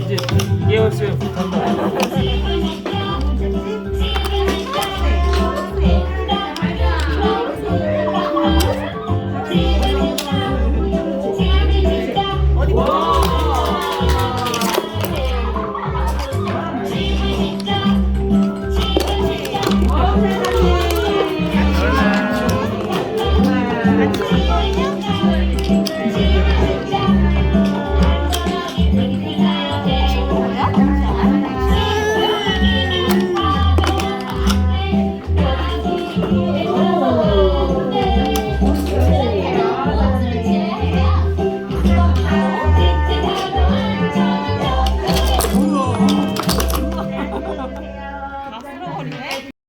이제 2개월 수에 붙한다.